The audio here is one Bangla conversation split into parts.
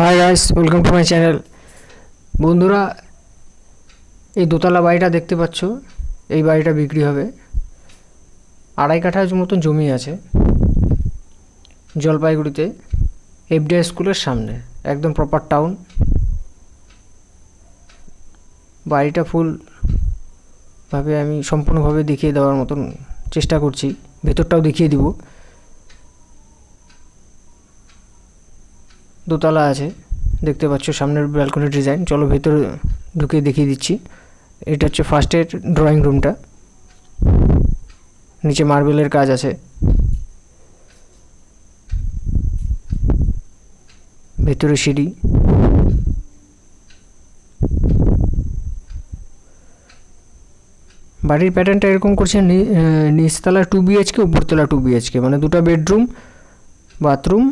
Hi guys welcome to my channel বন্ধুরা, এই দোতলা বাড়িটা দেখতে পাচ্ছ। এই বাড়িটা বিক্রি হবে। আড়াই কাঠার মতন জমি আছে জলপাইগুড়িতে এফডিআই স্কুলের সামনে, একদম প্রপার টাউন বাড়িটা ফুল ভাবে আমি সম্পূর্ণভাবে দেখিয়ে দেওয়ার মতন চেষ্টা করছি। ভেতরটাও দেখিয়ে দিব। দোতলা আছে, দেখতে পাচ্ছ সামনের ব্যালকনি ডিজাইন চলো ভেতরে ঢুকে দেখিয়ে দিচ্ছি। এটা হচ্ছে ফার্স্টের ড্রয়িং রুমটা নিচে মার্বেলের কাজ আছে। ভেতরে সিঁড়ি। বাড়ির প্যাটার্নটা এরকম করছে নিচতলা টু বিএইচকে উপরতলা টু বিএইচকে মানে দুটো বেডরুম বাথরুম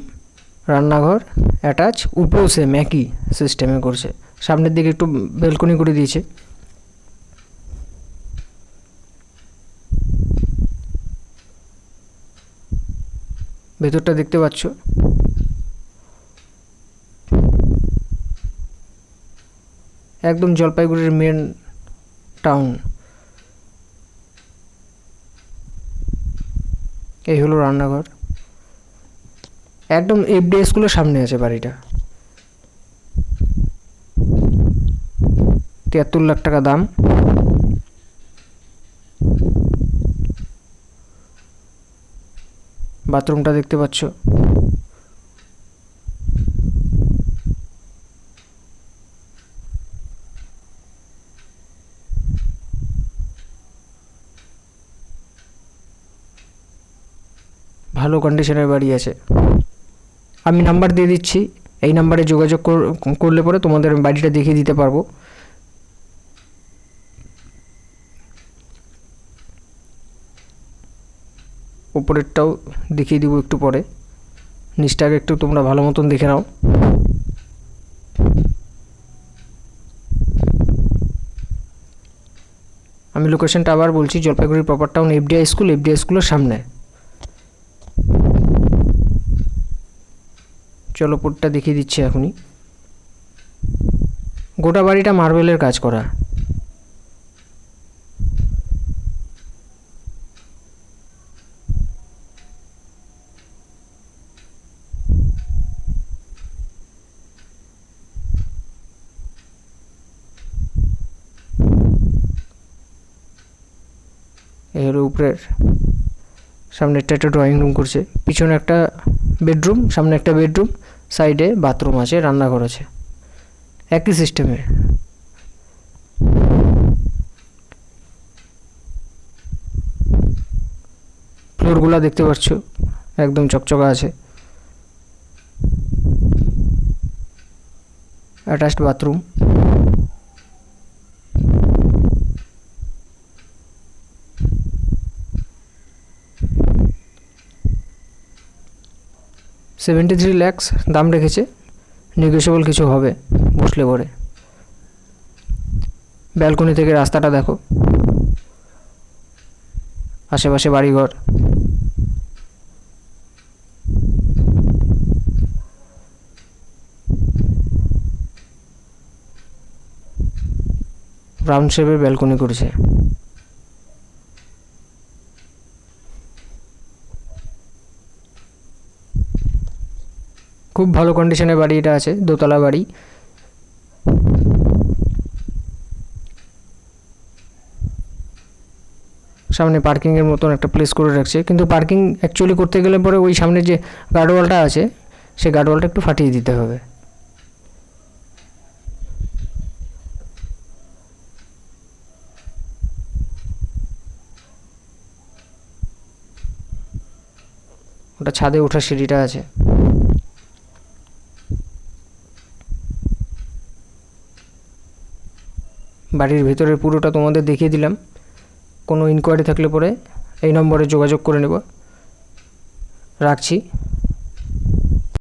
রান্নাঘর অ্যাটাচ উপরেও সেম একই সিস্টেমে করছে। সামনের দিকে একটু বেলকনি করে দিয়েছে। ভেতরটা দেখতে পাচ্ছ? একদম জলপাইগুড়ির মেন টাউন এই হলো রান্নাঘর। একদম এফডিএ স্কুলের সামনে আছে বাড়িটা। তিয়াত্তর লাখ টাকা দাম। বাথরুমটা দেখতে পাচ্ছ। ভালো কন্ডিশনের বাড়ি আছে। আমি নাম্বার দিয়ে দিচ্ছি। এই নাম্বারে যোগাযোগ কর- করলে পরে তোমাদের আমি বাড়িটা দেখিয়ে দিতে পারব। ওপরেরটাও দেখিয়ে দিব একটু পরে। নিচটাকে একটু তোমরা ভালো মতন দেখে নাও। আমি লোকেশনটা আবার বলছি, জলপাইগুড়ির proper town FDI school FDI স্কুলের সামনে। চলো দেখিয়ে দিচ্ছি এখনই। গোটা বাড়িটা মার্বেলের কাজ করা। হলো উপরের সামনেরটা একটা ড্রয়িং রুম করছে। পিছনে একটা বেডরুম সামনে একটা বেডরুম সাইডে বাথরুম আছে, রান্নাঘর আছে। একই সিস্টেমে। ফ্লোরগুলো দেখতে পাচ্ছ, একদম চকচকা আছে। Attached bathroom. Seventy three lakhs দাম রেখেছে নেগোসিয়েবল কিছু হবে বসলে পরে। ব্যালকনি থেকে রাস্তাটা দেখো। আশেপাশে বাড়িঘর। রাউন্ড শেপের ব্যালকনি করেছে। খুব ভালো কন্ডিশনের বাড়ি এটা আছে, দোতলা বাড়ি। সামনে পার্কিংয়ের মতন একটা প্লেস করে রাখছে। কিন্তু পার্কিং অ্যাকচুয়ালি করতে গেলে পরে ওই সামনে যে গার্ডওয়ালটা আছে, সেই গার্ডওয়ালটা একটু ফাটিয়ে দিতে হবে। ওটা ছাদে ওঠার সিঁড়িটা আছে। বাড়ির ভেতরের পুরোটা তোমাদের দেখিয়ে দিলাম। কোনো ইনকোয়ারি থাকলে পরে এই নম্বরে যোগাযোগ করে নেব। রাখছি।